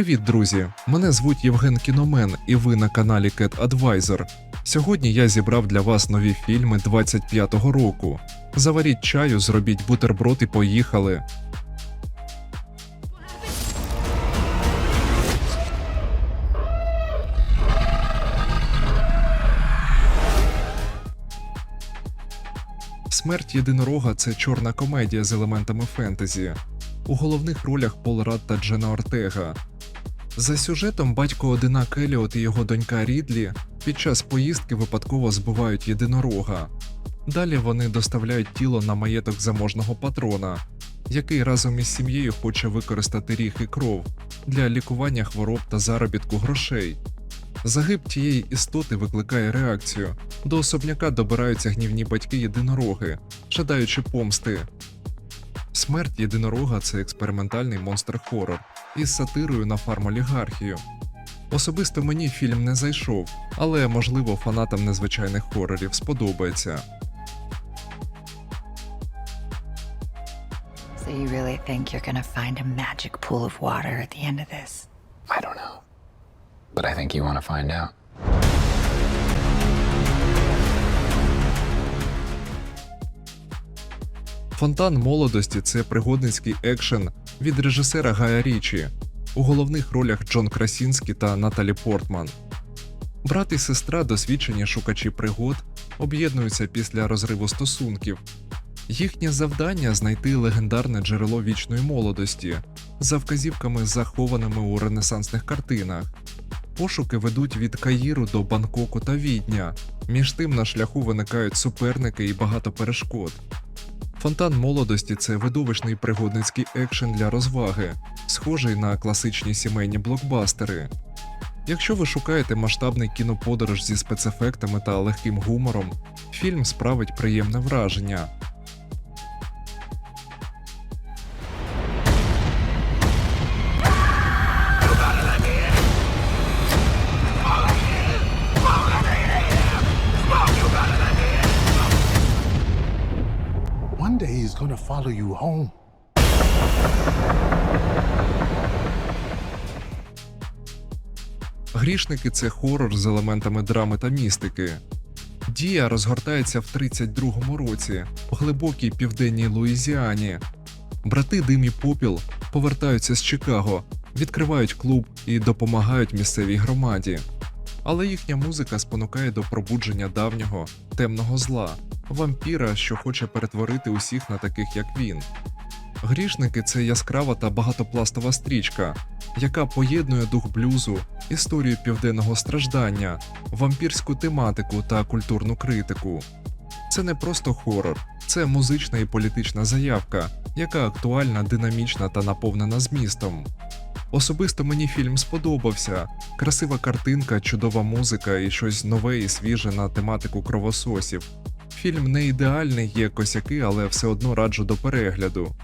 Привіт, друзі! Мене звуть Євген Кіномен, і ви на каналі Cat Advisor. Сьогодні я зібрав для вас нові фільми 25-го року. Заваріть чаю, зробіть бутерброд і поїхали. Смерть єдинорога це чорна комедія з елементами фентезі. У головних ролях Пол Рад та Джена Ортега. За сюжетом батько одинак Еліот і його донька Рідлі під час поїздки випадково збивають єдинорога. Далі вони доставляють тіло на маєток заможного патрона, який разом із сім'єю хоче використати ріг і кров для лікування хвороб та заробітку грошей. Загиб тієї істоти викликає реакцію. До особняка добираються гнівні батьки єдинороги, жадаючи помсти. Смерть єдинорога це експериментальний монстр-хорор із сатирою на фармолігархію. Особисто мені фільм не зайшов, але можливо фанатам незвичайних хорорів сподобається. So you really think you're gonna find a magic pool of water at the end of this? I don't know. But I think you want to find out. Фонтан молодості це пригодницький екшен від режисера Гая Річі. У головних ролях Джон Красінський та Наталі Портман. Брат і сестра, досвідчені шукачі пригод, об'єднуються після розриву стосунків. Їхнє завдання знайти легендарне джерело вічної молодості за вказівками, захованими у ренесансних картинах. Пошуки ведуть від Каїру до Бангкоку та Відня. Між тим на шляху виникають суперники і багато перешкод. Фонтан молодості це видовищний пригодницький екшен для розваги, схожий на класичні сімейні блокбастери. Якщо ви шукаєте масштабний кіноподорож зі спецефектами та легким гумором, фільм справить приємне враження. Follow you home. Грішники це хорор з елементами драми та містики. Дія розгортається в 32-му році у глибокій південній Луїзіані. Брати Дим і Попіл повертаються з Чикаго, відкривають клуб і допомагають місцевій громаді. Але їхня музика спонукає до пробудження давнього темного зла, вампіра, що хоче перетворити усіх на таких, як він. Грішники це яскрава та багатопластова стрічка, яка поєднує дух блюзу, історію південного страждання, вампірську тематику та культурну критику. Це не просто хорор, це музична і політична заявка, яка актуальна, динамічна та наповнена змістом. Особисто мені фільм сподобався. Красива картинка, чудова музика і щось нове і свіже на тематику кровососів. Фільм не ідеальний, є косяки, але все одно раджу до перегляду.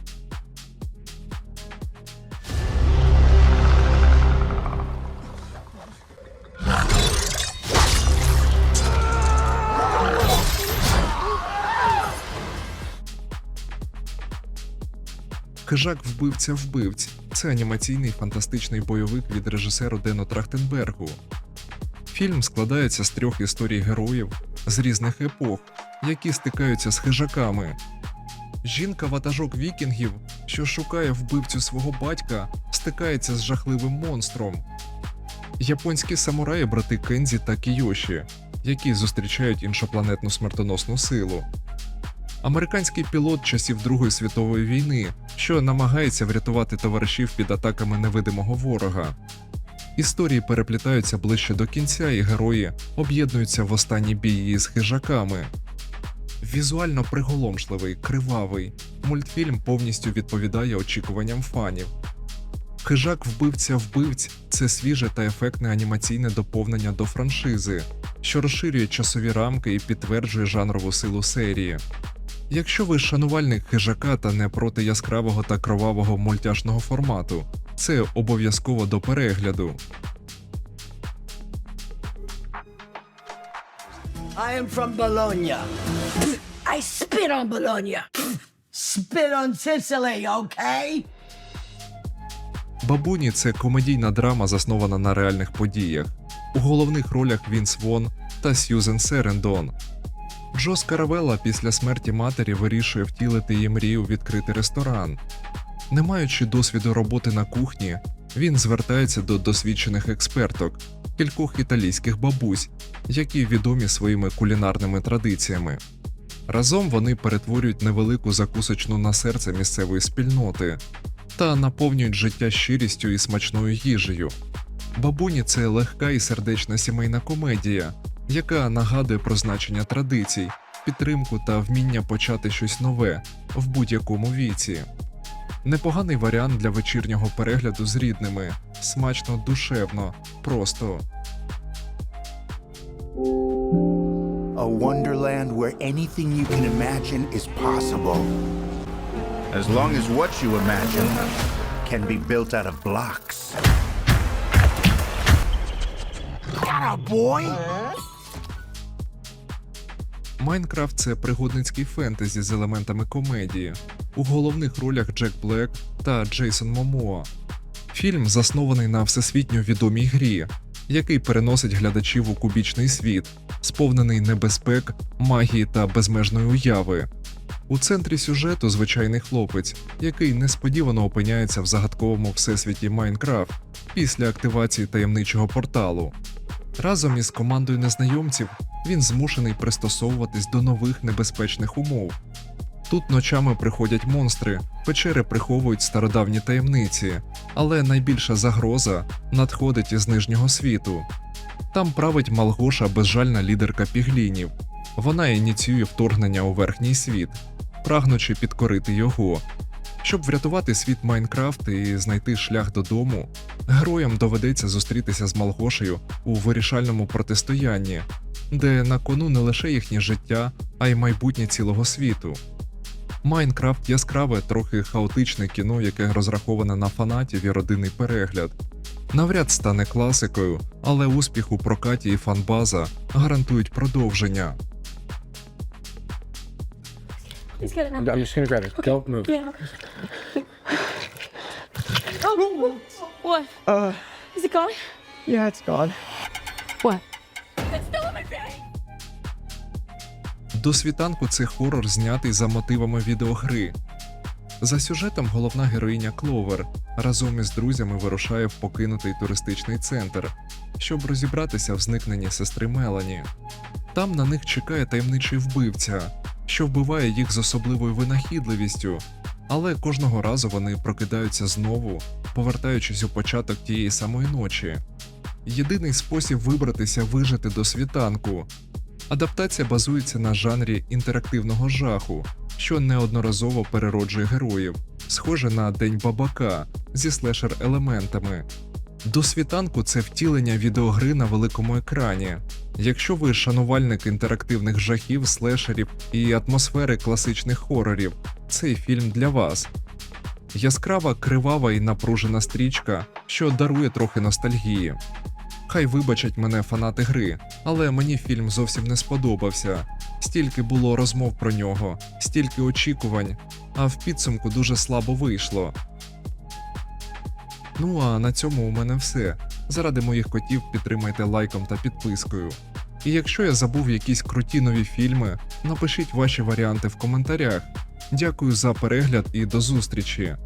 Хижак вбивця вбивць це анімаційний фантастичний бойовик від режисеру Дену Трахтенбергу. Фільм складається з трьох історій героїв з різних епох, які стикаються з хижаками. Жінка ватажок вікінгів, що шукає вбивцю свого батька, стикається з жахливим монстром. Японські самураї брати Кензі та Кійоші, які зустрічають іншопланетну смертоносну силу. Американський пілот часів Другої світової війни, що намагається врятувати товаришів під атаками невидимого ворога. Історії переплітаються ближче до кінця, і герої об'єднуються в останні бії з хижаками. Візуально приголомшливий, кривавий. Мультфільм повністю відповідає очікуванням фанів. Хижак вбивця вбивць це свіже та ефектне анімаційне доповнення до франшизи, що розширює часові рамки і підтверджує жанрову силу серії. Якщо ви шанувальник хижака та не проти яскравого та кровавого мультяшного формату, це обов'язково до перегляду. I am from Bologna. I spit on Bologna. Spit on Sicily, okay? Бабуні це комедійна драма, заснована на реальних подіях. У головних ролях Вінс Вон та Сьюзен Серендон. Джо Скаравелла після смерті матері вирішує втілити її мрію відкрити ресторан. Не маючи досвіду роботи на кухні, він звертається до досвідчених експерток, кількох італійських бабусь, які відомі своїми кулінарними традиціями. Разом вони перетворюють невелику закусочну на серце місцевої спільноти та наповнюють життя щирістю і смачною їжею. Бабуні це легка і сердечна сімейна комедія, яка нагадує про значення традицій, підтримку та вміння почати щось нове в будь-якому віці. Непоганий варіант для вечірнього перегляду з рідними, смачно, душевно, просто. A wonderland where anything you can imagine is possible. As long as what you imagine can be built out of blocks. Atta boy! Майнкрафт це пригодницький фентезі з елементами комедії. У головних ролях Джек Блек та Джейсон Момоа. Фільм заснований на всесвітньо відомій грі, який переносить глядачів у кубічний світ, сповнений небезпек, магії та безмежної уяви. У центрі сюжету звичайний хлопець, який несподівано опиняється в загадковому всесвіті Майнкрафт після активації таємничого порталу. Разом із командою незнайомців він змушений пристосовуватись до нових небезпечних умов. Тут ночами приходять монстри, печери приховують стародавні таємниці, але найбільша загроза надходить із нижнього світу. Там править Малгоша безжальна лідерка піглінів. Вона ініціює вторгнення у верхній світ, прагнучи підкорити його. Щоб врятувати світ Майнкрафт і знайти шлях додому, героям доведеться зустрітися з Малгошею у вирішальному протистоянні, де на кону не лише їхнє життя, а й майбутнє цілого світу. Майнкрафт яскраве, трохи хаотичне кіно, яке розраховане на фанатів і родинний перегляд. Навряд стане класикою, але успіх у прокаті і фанбаза гарантують продовження. He's good enough. I'm just gonna grab it. Don't move. Yeah. oh, what? Uh, Is it gone? yeah, it's gone. What? До світанку це хорор, знятий за мотивами відеогри. За сюжетом головна героїня Кловер разом із друзями вирушає в покинутий туристичний центр, щоб розібратися в зникненні сестри Мелані. Там на них чекає таємничий вбивця, що вбиває їх з особливою винахідливістю, але кожного разу вони прокидаються знову, повертаючись у початок тієї самої ночі. Єдиний спосіб вибратися вижити до світанку. Адаптація базується на жанрі інтерактивного жаху, що неодноразово перероджує героїв, схоже на День бабака зі слешер-елементами. До світанку це втілення відеогри на великому екрані. Якщо ви шанувальник інтерактивних жахів, слешерів і атмосфери класичних хорорів, цей фільм для вас. Яскрава, кривава і напружена стрічка, що дарує трохи ностальгії. Хай вибачать мене фанати гри, але мені фільм зовсім не сподобався. Стільки було розмов про нього, стільки очікувань, а в підсумку дуже слабо вийшло. Ну а на цьому у мене все. Заради моїх котів підтримайте лайком та підпискою. І якщо я забув якісь круті нові фільми, напишіть ваші варіанти в коментарях. Дякую за перегляд і до зустрічі!